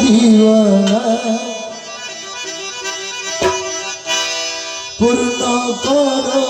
দিওয়ানা পূর্ণ করো।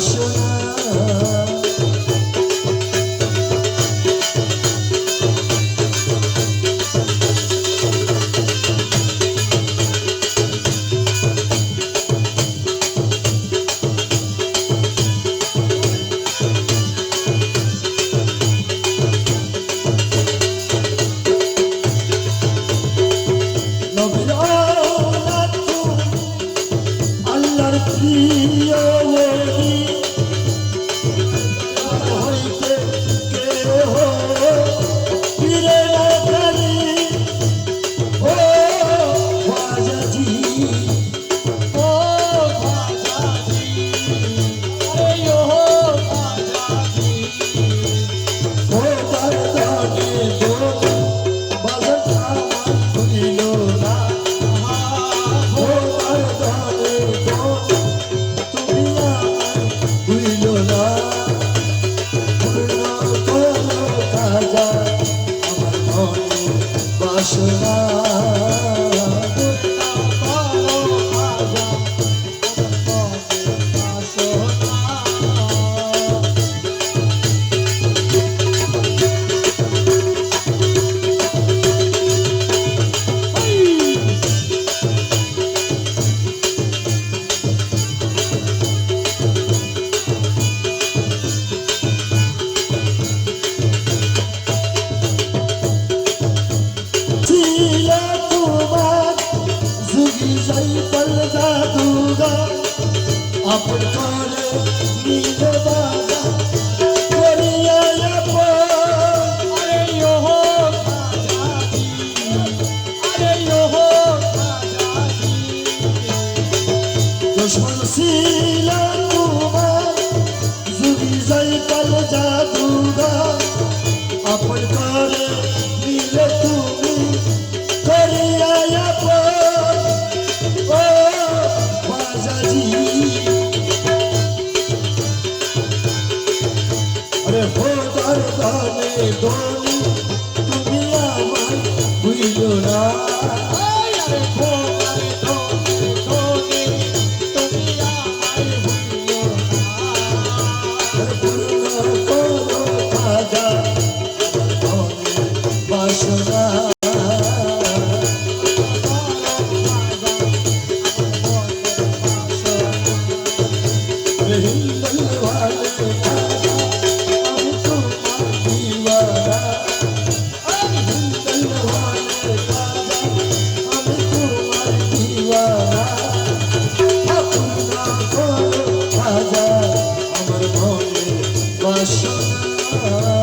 Yaşın আসনা জাদুগা আপন করে নিজে বাজা করিয়া আরে ইহ আরে ইহ শুনছিলা তোমার জুড়ি যাই কাল জাদুগা আপন করে আরে ভোটার তুমি আমার বুঝো না। বাসা।